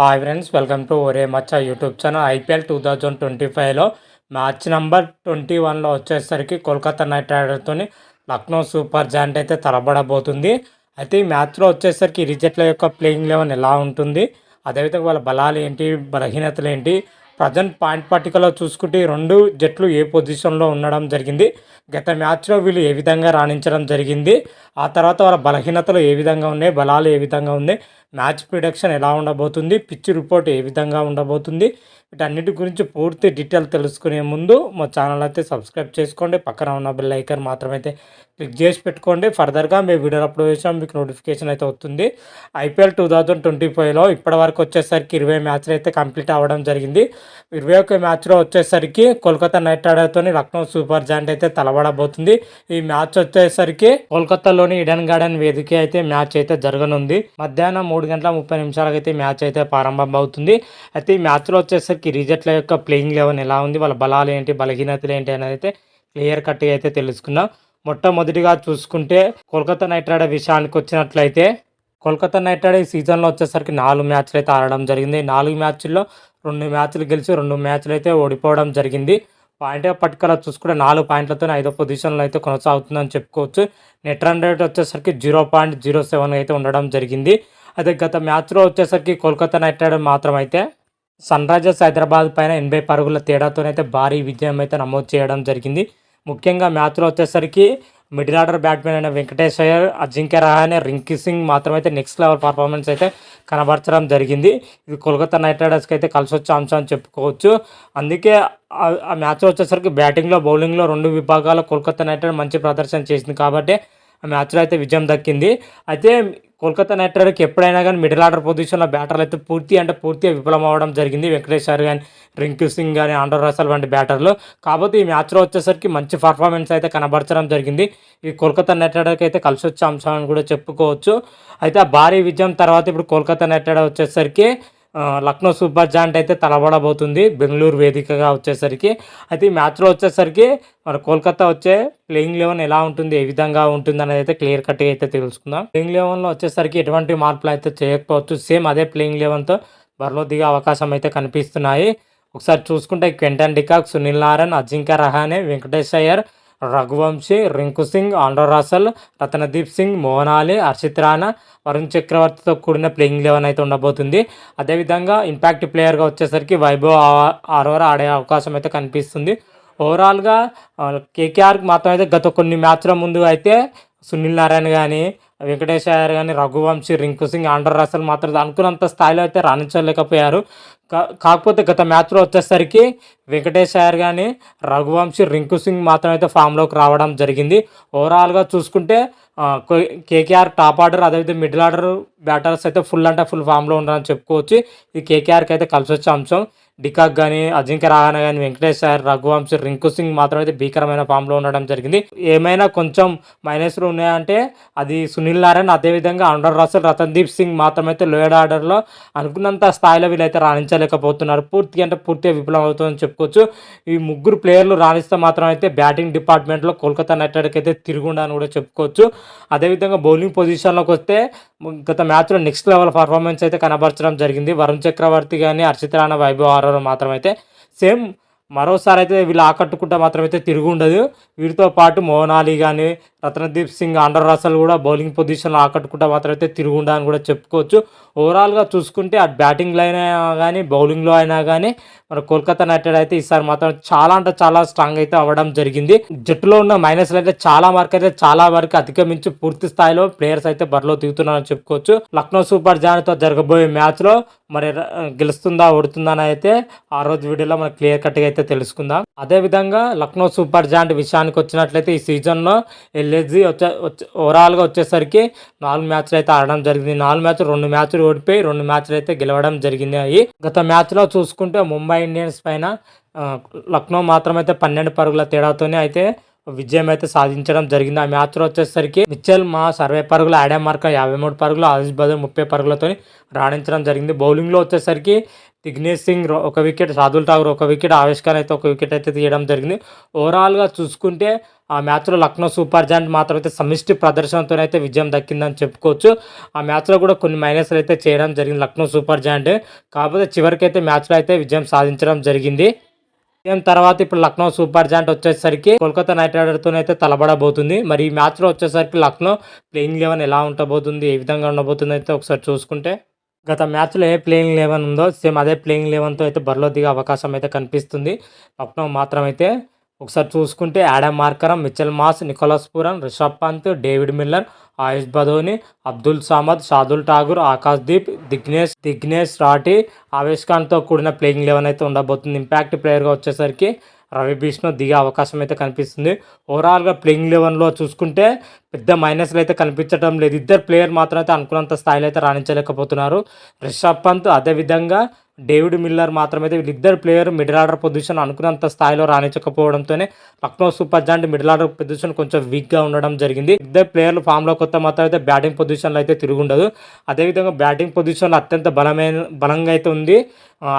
Hi friends welcome to ఒరే మచ్చ YouTube channel IPL two thousand twenty ఫైవ్లో match number twenty వన్లో వచ్చేసరికి కోల్కతా నైట్ రైడర్తో లక్నో సూపర్ జాయింట్ అయితే తలబడబోతుంది. అయితే ఈ మ్యాచ్లో వచ్చేసరికి రిజెట్ల యొక్క ప్లేయింగ్ లెవెన్ ఎలా ఉంటుంది? అదేవిధంగా వాళ్ళ బలాలు ఏంటి? బలహీనతలు ఏంటి? ప్రజెంట్ పాయింట్ పట్టికలో చూసుకుంటే రెండు జట్లు ఏ పొజిషన్లో ఉండడం జరిగింది? గత మ్యాచ్లో వీళ్ళు ఏ విధంగా రాణించడం జరిగింది? ఆ తర్వాత వాళ్ళ బలహీనతలు ఏ విధంగా ఉన్నాయి? బలాలు ఏ విధంగా ఉన్నాయి? మ్యాచ్ ప్రిడక్షన్ ఎలా ఉండబోతుంది? పిచ్ రిపోర్ట్ ఏ విధంగా ఉండబోతుంది? వీటన్నిటి గురించి పూర్తి డీటెయిల్ తెలుసుకునే ముందు మా ఛానల్ అయితే సబ్స్క్రైబ్ చేసుకోండి. పక్కన ఉన్న బెల్ ఐకన్ మాత్రమైతే క్లిక్ చేసి పెట్టుకోండి. ఫర్దర్గా మేము వీడియో అప్లోడ్ చేసాం మీకు నోటిఫికేషన్ అయితే వస్తుంది. ఐపీఎల్ టూ థౌజండ్ ట్వంటీ ఫైవ్లో ఇప్పటివరకు వచ్చేసరికి ఇరవై మ్యాచ్లు అయితే కంప్లీట్ అవ్వడం జరిగింది. ఇరవై ఒక్క మ్యాచ్లో వచ్చేసరికి కోల్కతా నైట్ రైడర్తో లక్నో సూపర్ జాయింట్ అయితే తలబడబోతుంది. ఈ మ్యాచ్ వచ్చేసరికి కోల్కతాలోని ఇడెన్ గార్డెన్ వేదిక అయితే మ్యాచ్ అయితే జరగనుంది. మధ్యాహ్నం మూడు గంటల ముప్పై నిమిషాలకు అయితే మ్యాచ్ అయితే ప్రారంభం అవుతుంది. అయితే ఈ మ్యాచ్లో వచ్చేసరికి రిజెట్ల యొక్క ప్లేయింగ్ లెవెన్ ఎలా ఉంది? వాళ్ళ బలాలు ఏంటి? బలహీనతలు ఏంటి? అనేది అయితే క్లియర్ కట్గా అయితే తెలుసుకున్నాం. మొట్టమొదటిగా చూసుకుంటే కోల్కతా నైట్ రైడర్ విషయానికి వచ్చినట్లయితే కోల్కతా నైట్ రైడర్ ఈ సీజన్లో వచ్చేసరికి నాలుగు మ్యాచ్లు అయితే ఆడడం జరిగింది. నాలుగు మ్యాచ్ల్లో రెండు మ్యాచ్లు గెలిచి రెండు మ్యాచ్లు అయితే ఓడిపోవడం జరిగింది. పాయింట్ పట్టుకల చూసుకుంటే నాలుగు పాయింట్లతో ఐదో పొజిషన్లో అయితే కొనసాగుతుందని చెప్పుకోవచ్చు. నెట్ రన్ రేట్ వచ్చేసరికి జీరో పాయింట్ జీరో సెవెన్ అయితే ఉండడం జరిగింది. అదే గత మ్యాచ్లో వచ్చేసరికి కోల్కతా నైట్ రైడర్ మాత్రం అయితే సన్ రైజర్స్ హైదరాబాద్ పైన ఎనభై పరుగుల తేడాతోనైతే భారీ విజయం అయితే నమోదు చేయడం జరిగింది. ముఖ్యంగా మ్యాచ్లో వచ్చేసరికి మిడిల్ ఆర్డర్ బ్యాట్స్మెన్ అయిన వెంకటేష్ అయ్యర్ అజింక్య రహానే రింకీ సింగ్ మాత్రం అయితే నెక్స్ట్ లెవెల్ పర్ఫార్మెన్స్ అయితే కనబరచడం జరిగింది. ఇది కోల్కతా నైట్ రైడర్స్కి అయితే కలిసి వచ్చే అంశం అని చెప్పుకోవచ్చు. అందుకే ఆ మ్యాచ్లో వచ్చేసరికి బ్యాటింగ్లో బౌలింగ్లో రెండు విభాగాలు కోల్కతా నైట్ రైడర్ మంచి ప్రదర్శన చేసింది కాబట్టి ఆ మ్యాచ్లో అయితే విజయం దక్కింది. అయితే కోల్కతా నైట్ రైడర్కి ఎప్పుడైనా కానీ మిడిల్ ఆర్డర్ పొజిషన్లో బ్యాటర్లు అయితే పూర్తి అంటే పూర్తిగా విఫలం అవ్వడం జరిగింది వెంకటేశ్వర్ కానీ రింకు సింగ్ కానీ ఆండర్ రసల్ వంటి బ్యాటర్లు. కాకపోతే ఈ మ్యాచ్లో వచ్చేసరికి మంచి పర్ఫార్మెన్స్ అయితే కనబరచడం జరిగింది. ఈ కోల్కతా నైట్ రైడర్కి అయితే కలిసి వచ్చే అంశం అని కూడా చెప్పుకోవచ్చు. అయితే ఆ భారీ విజయం తర్వాత ఇప్పుడు కోల్కతా నైట్ రైడర్ వచ్చేసరికి లక్నో సూపర్ జాయింట్ అయితే తలబడబోతుంది. బెంగళూరు వేదికగా వచ్చేసరికి. అయితే ఈ మ్యాచ్లో వచ్చేసరికి మన కోల్కతా వచ్చే ప్లేయింగ్ లెవెన్ ఎలా ఉంటుంది ఏ విధంగా ఉంటుంది అనేది అయితే క్లియర్ కట్గా అయితే తెలుసుకుందాం. ప్లేయింగ్ లెవెన్లో వచ్చేసరికి ఎటువంటి మార్పులు అయితే చేయకపోవచ్చు. సేమ్ అదే ప్లేయింగ్ లెవెన్తో బరిలో దిగే అవకాశం అయితే కనిపిస్తున్నాయి. ఒకసారి చూసుకుంటే Quinton de Kock Sunil Narine Ajinkya Rahane Venkatesh Iyer Raghuvanshi Rinku Singh Andre Russell Ramandeep Singh Moeen Ali Harshit Rana Varun చక్రవర్తితో కూడిన ప్లేయింగ్ లెవెన్ అయితే ఉండబోతుంది. అదేవిధంగా ఇంపాక్ట్ ప్లేయర్గా వచ్చేసరికి వైభవ్ ఆరోరా ఆడే అవకాశం అయితే కనిపిస్తుంది. ఓవరాల్గా కేకేఆర్కి మాత్రం అయితే గత కొన్ని మ్యాచ్ల ముందు అయితే సునీల్ నారాయణ కానీ వెంకటేష్ అయ్యారు కానీ రఘువంశీ రింకు సింగ్ ఆండర్ రసల్ మాత్రం అనుకున్నంత స్థాయిలో అయితే రాణించలేకపోయారు. కాకపోతే గత మ్యాచ్లో వచ్చేసరికి వెంకటేష్ అయ్యర్ కానీ రఘువంశీ రింకు సింగ్ మాత్రం అయితే ఫామ్లోకి రావడం జరిగింది. ఓవరాల్గా చూసుకుంటే కేకేఆర్ టాప్ ఆర్డర్ అదేవిధంగా మిడిల్ ఆర్డర్ బ్యాటర్స్ అయితే ఫుల్ అంటే ఫుల్ ఫామ్లో ఉండాలని చెప్పుకోవచ్చు. ఇది కేకేఆర్కి అయితే కలిసి వచ్చే అంశం. డికాక్ కానీ అజింక్య రహానే కానీ వెంకటేష్ సార్ రఘువంశ్ రింకు సింగ్ మాత్రం అయితే భీకరమైన ఫామ్లో ఉండడం జరిగింది. ఏమైనా కొంచెం మైనస్లు ఉన్నాయంటే అది సునీల్ నారాయణ్ అదేవిధంగా అండర్ రసల్ రతన్దీప్ సింగ్ మాత్రమైతే లోయడ్ ఆర్డర్లో అనుకున్నంత స్థాయిలో వీళ్ళైతే రాణించలేకపోతున్నారు. పూర్తిగా అంటే పూర్తిగా విఫలం అవుతుందని చెప్పుకోవచ్చు. ఈ ముగ్గురు ప్లేయర్లు రాణిస్తే మాత్రం అయితే బ్యాటింగ్ డిపార్ట్మెంట్లో కోల్కతా నైట్ రైడర్కి అయితే తిరుగుండని కూడా చెప్పుకోవచ్చు. అదేవిధంగా బౌలింగ్ పొజిషన్లోకి వస్తే గత మ్యాచ్లో నెక్స్ట్ లెవెల్ పర్ఫార్మెన్స్ అయితే కనబరచడం జరిగింది. వరుణ్ చక్రవర్తి కానీ హర్షిత్ రాణా వైభవ్ ఆరో మాత్రమైతే సేమ్ మరోసారి అయితే వీళ్ళు ఆకట్టుకుంటే మాత్రమైతే తిరుగు ఉండదు వీరితో పాటు మోనాలి కానీ రత్నదీప్ సింగ్ అండర్ రసల్ కూడా బౌలింగ్ పొజిషన్లో ఆకట్టుకుంటే మాత్రం అయితే తిరుగుండా అని కూడా చెప్పుకోవచ్చు. ఓవరాల్గా చూసుకుంటే అటు బ్యాటింగ్లో అయినా కానీ బౌలింగ్లో అయినా కానీ మన కోల్కతా నైట్ రైడర్ అయితే ఈసారి మాత్రం చాలా అంటే చాలా స్ట్రాంగ్ అయితే అవ్వడం జరిగింది. జట్టులో ఉన్న మైనస్లు అయితే చాలా వరకు అయితే చాలా వరకు అధిగమించి పూర్తి స్థాయిలో ప్లేయర్స్ అయితే బరిలో దిగుతున్నారని చెప్పుకోవచ్చు. లక్నో సూపర్ జాన్తో జరగబోయే మ్యాచ్లో మరి గెలుస్తుందా ఓడుతుందా అని అయితే ఆ రోజు వీడియోలో మనం క్లియర్ కట్గా అయితే తెలుసుకుందాం. అదేవిధంగా లక్నో సూపర్ జాయింట్ విషయానికి వచ్చినట్లయితే ఈ సీజన్లో ఎల్ఎస్జీ వచ్చే ఓవరాల్గా వచ్చేసరికి నాలుగు మ్యాచ్లు అయితే ఆడడం జరిగింది. నాలుగు మ్యాచ్లు రెండు మ్యాచ్లు ఓడిపోయి రెండు మ్యాచ్లు అయితే గెలవడం జరిగింది అవి గత మ్యాచ్లో చూసుకుంటే ముంబై ఇండియన్స్ పైన లక్నో మాత్రమైతే పన్నెండు పరుగుల తేడాతోనే అయితే విజయం అయితే సాధించడం జరిగింది. ఆ మ్యాచ్లో వచ్చేసరికి మిచ్చల్ మా సర్వే పరుగులు ఆడే మార్క యాభై మూడు పరుగులు ఆదిష్ బదర్ ముప్పై పరుగులతో రాణించడం జరిగింది. బౌలింగ్లో వచ్చేసరికి దిగ్నేష్ సింగ్ ఒక వికెట్ సాదుల్ ఠాగూర్ ఒక వికెట్ ఆవేష్ ఖాన్ అయితే ఒక వికెట్ అయితే తీయడం జరిగింది. ఓవరాల్గా చూసుకుంటే ఆ మ్యాచ్లో లక్నో సూపర్ జాయింట్ మాత్రం అయితే సమిష్టి ప్రదర్శనతో అయితే విజయం దక్కిందని చెప్పుకోవచ్చు. ఆ మ్యాచ్లో కూడా కొన్ని మైనస్లు అయితే చేయడం జరిగింది లక్నో సూపర్ జాయింట్. కాకపోతే చివరికైతే మ్యాచ్లో అయితే విజయం సాధించడం జరిగింది. విజయం తర్వాత ఇప్పుడు లక్నో సూపర్ జాయింట్ వచ్చేసరికి కోల్కతా నైట్ రైడర్తో అయితే తలబడబోతుంది. మరి ఈ మ్యాచ్లో వచ్చేసరికి లక్నో ప్లేయింగ్ లెవెన్ ఎలా ఉండబోతుంది ఏ విధంగా ఉండబోతుంది అయితే ఒకసారి చూసుకుంటే. గత మ్యాచ్లో ఏ ప్లేయింగ్ లెవెన్ ఉందో సేమ్ అదే ప్లేయింగ్ లెవెన్తో అయితే బరిలో దిగే అవకాశం అయితే కనిపిస్తుంది. లక్నో మాత్రం అయితే ఒకసారి చూసుకుంటే Aiden Markram Mitchell Marsh Nicholas Pooran Rishabh Pant David Miller Ayush Badoni Abdul Samad Shardul Thakur Akash Deep Digvesh Digvesh Rathi Avesh ఖాన్తో కూడిన ప్లేయింగ్ లెవెన్ అయితే ఉండబోతుంది. ఇంపాక్ట్ ప్లేయర్గా వచ్చేసరికి రవి బిష్ణు దిగే అవకాశం అయితే కనిపిస్తుంది ఓవరాల్గా ప్లేయింగ్ లెవెన్లో చూసుకుంటే పెద్ద మైనస్లు అయితే కనిపించడం లేదు. ఇద్దరు ప్లేయర్ మాత్రం అయితే అనుకున్నంత స్థాయిలో అయితే రాణించలేకపోతున్నారు. రిషబ్ పంత్ అదేవిధంగా డేవిడ్ మిల్లర్ మాత్రమైతే వీళ్ళిద్దరు ప్లేయర్ మిడిల్ ఆర్డర్ పొజిషన్ అనుకున్నంత స్థాయిలో రాణించకపోవడంతోనే Lucknow super giant middle order position కొంచెం వీక్గా ఉండడం జరిగింది. ఇద్దరు ప్లేయర్లు ఫామ్లో కొత్త మాత్రం అయితే బ్యాటింగ్ పొజిషన్లో అయితే తిరుగుండదు అదేవిధంగా బ్యాటింగ్ పొజిషన్లో అత్యంత బలమైన బలంగా అయితే ఉంది.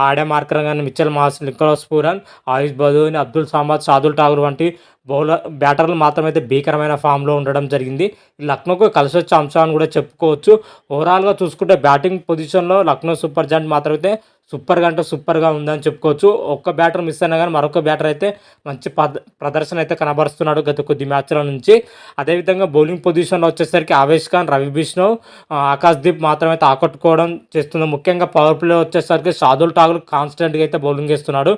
ఆడే మార్కర్ కానీ Mitchell Marsh Nicholas Pooran Ayush Badoni Abdul Samad Shardul Thakur వంటి బౌలర్ బ్యాటర్లు మాత్రమైతే భీకరమైన ఫామ్లో ఉండడం జరిగింది. లక్నోకు కలిసి వచ్చే అంశాన్ని కూడా చెప్పుకోవచ్చు. ఓవరాల్గా చూసుకుంటే బ్యాటింగ్ పొజిషన్లో లక్నో సూపర్ జాయింట్ మాత్రమైతే సూపర్గా అంటే సూపర్గా ఉందని చెప్పుకోవచ్చు. ఒక్క బ్యాటర్ మిస్ అయినా కానీ మరొక బ్యాటర్ అయితే మంచి ప్రదర్శన అయితే కనబరుస్తున్నాడు గత కొద్ది మ్యాచ్ల నుంచి. అదేవిధంగా బౌలింగ్ పొజిషన్లో వచ్చేసరికి ఆవేష్ ఖాన్ రవి బిష్ణవ్ ఆకాశ్ దీప్ మాత్రమైతే ఆకట్టుకోవడం చేస్తుంది. ముఖ్యంగా పవర్ ప్లే వచ్చేసరికి షాదుల్ ఠాగూర్ కాన్స్టెంట్గా అయితే బౌలింగ్ చేస్తున్నాడు.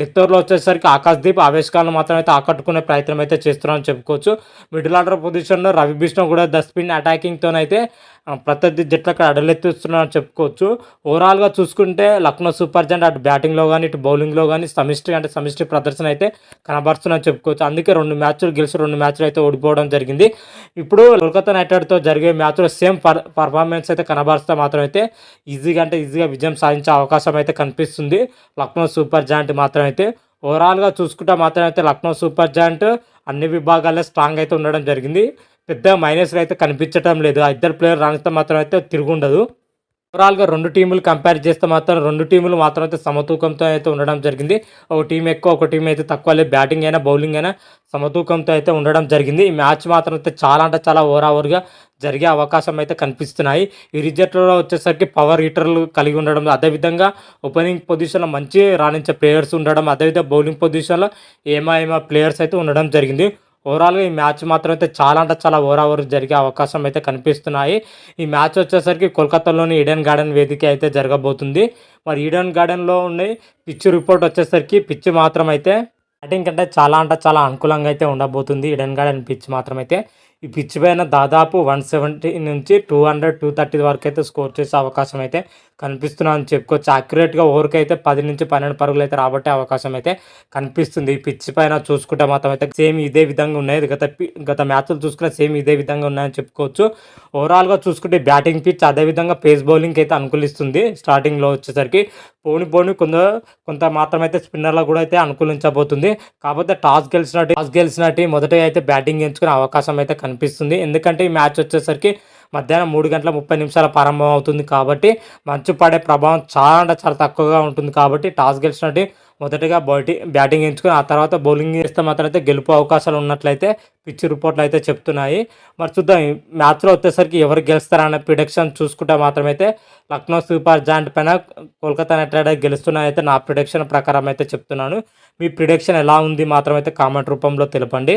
డిత్తోర్లో వచ్చేసరికి ఆకాశ్దీప్ ఆవేశకాలను మాత్రం అయితే ఆకట్టుకునే ప్రయత్నం అయితే చేస్తున్నారని చెప్పుకోవచ్చు. మిడిల్ ఆర్డర్ పొజిషన్లో రవి బిష్ణు కూడా ద స్పిన్ అటాకింగ్తోనైతే ప్రత్యర్థి జట్లకు అడలెత్తిస్తున్నారని చెప్పుకోవచ్చు. ఓవరాల్గా చూసుకుంటే లక్నో సూపర్ జెంట్ అటు బ్యాటింగ్లో కానీ ఇటు బౌలింగ్లో కానీ సమిష్టి అంటే సమిష్టి ప్రదర్శన అయితే కనబరుస్తుందని చెప్పుకోవచ్చు. అందుకే రెండు మ్యాచ్లు గెలిచి రెండు మ్యాచ్లు అయితే ఓడిపోవడం జరిగింది. ఇప్పుడు కోల్కతా నైట్ రైడర్తో జరిగే మ్యాచ్లో సేమ్ పర్ పర్ఫార్మెన్స్ అయితే కనబరుస్తే మాత్రం అయితే ఈజీగా అంటే ఈజీగా విజయం సాధించే అవకాశం అయితే కనిపిస్తుంది. లక్నో సూపర్ జాయింట్ మాత్రం అయితే ఓవరాల్గా చూసుకుంటే మాత్రం అయితే లక్నో సూపర్ జాయింట్ అన్ని విభాగాల్లో స్ట్రాంగ్ అయితే ఉండడం జరిగింది. పెద్ద మైనస్లు అయితే కనిపించడం లేదు. ఆ ఇద్దరు ప్లేయర్ రాణిస్తే మాత్రం అయితే తిరుగుండదు. ఓవరాల్గా రెండు టీములు కంపేర్ చేస్తే మాత్రం రెండు టీములు మాత్రం అయితే సమతూకంతో అయితే ఉండడం జరిగింది. ఒక టీం ఎక్కువ ఒక టీం అయితే తక్కువ లేదు బ్యాటింగ్ అయినా బౌలింగ్ అయినా సమతూకంతో అయితే ఉండడం జరిగింది. ఈ మ్యాచ్ మాత్రం అయితే చాలా అంటే చాలా ఓవర్ ఓవర్గా జరిగే అవకాశం అయితే కనిపిస్తున్నాయి. ఈ రిజర్ట్లో వచ్చేసరికి పవర్ హీటర్లు కలిగి ఉండడం అదేవిధంగా ఓపెనింగ్ పొజిషన్లో మంచి రాణించే ప్లేయర్స్ ఉండడం అదేవిధంగా బౌలింగ్ పొజిషన్లో ఏమా ఏమా ప్లేయర్స్ అయితే ఉండడం జరిగింది. ఓవరాల్గా ఈ మ్యాచ్ మాత్రం అయితే చాలా అంటే చాలా ఓవర్ ఓవర్ జరిగే అవకాశం అయితే కనిపిస్తున్నాయి. ఈ మ్యాచ్ వచ్చేసరికి కోల్కతాలోని ఈడెన్ గార్డెన్ వేదిక అయితే జరగబోతుంది. మరి ఈడెన్ గార్డెన్లో ఉండే పిచ్ రిపోర్ట్ వచ్చేసరికి పిచ్ మాత్రం అయితే బ్యాటింగ్ కంటే చాలా అంటే చాలా అనుకూలంగా అయితే ఉండబోతుంది ఈడెన్ గార్డెన్ పిచ్ మాత్రం అయితే. ఈ పిచ్ పైన దాదాపు వన్ సెవెంటీ నుంచి టూ హండ్రెడ్ టూ థర్టీ వరకు అయితే స్కోర్ చేసే అవకాశం అయితే కనిపిస్తున్నా అని చెప్పుకోవచ్చు. అక్యురేట్గా ఓవర్కి అయితే పది నుంచి పన్నెండు పరుగులు అయితే రాబట్టే అవకాశం అయితే కనిపిస్తుంది. ఈ పిచ్ పైన చూసుకుంటే మాత్రం అయితే సేమ్ ఇదే విధంగా ఉన్నాయి. గత గత మ్యాచ్లు చూసుకుంటే సేమ్ ఇదే విధంగా ఉన్నాయని చెప్పుకోవచ్చు. ఓవరాల్గా చూసుకుంటే బ్యాటింగ్ పిచ్ అదేవిధంగా పేస్ బౌలింగ్కి అయితే అనుకూలిస్తుంది. స్టార్టింగ్లో వచ్చేసరికి పోని పోని కొంత కొంత మాత్రం అయితే స్పిన్నర్లో కూడా అయితే అనుకూలించబోతుంది. కాకపోతే టాస్ గెలిచిన టాస్ గెలిచిన మొదట అయితే బ్యాటింగ్ ఎంచుకునే అవకాశం అయితే కనిపిస్తుంది. ఎందుకంటే ఈ మ్యాచ్ వచ్చేసరికి మధ్యాహ్నం మూడు గంటల ముప్పై నిమిషాల ప్రారంభం అవుతుంది కాబట్టి మంచు పడే ప్రభావం చాలా అంటే చాలా తక్కువగా ఉంటుంది కాబట్టి టాస్ గెలిచినట్టు మొదటగా బ్యాటింగ్ బ్యాటింగ్ ఎంచుకొని ఆ తర్వాత బౌలింగ్ చేస్తే మాత్రం అయితే గెలుపు అవకాశాలు ఉన్నట్లయితే పిచ్ రిపోర్ట్లు అయితే చెప్తున్నాయి. మరి చూద్దాం మ్యాచ్లో వచ్చేసరికి ఎవరు గెలుస్తారనే ప్రిడిక్షన్ చూసుకుంటే మాత్రమైతే లక్నో సూపర్ జాయింట్ పైన కోల్కతా నైట్ రైడర్ గెలుస్తున్నాయైతే నా ప్రిడిక్షన్ ప్రకారం అయితే చెప్తున్నాను. మీ ప్రిడిక్షన్ ఎలా ఉంది మాత్రం అయితే కామెంట్ రూపంలో తెలపండి.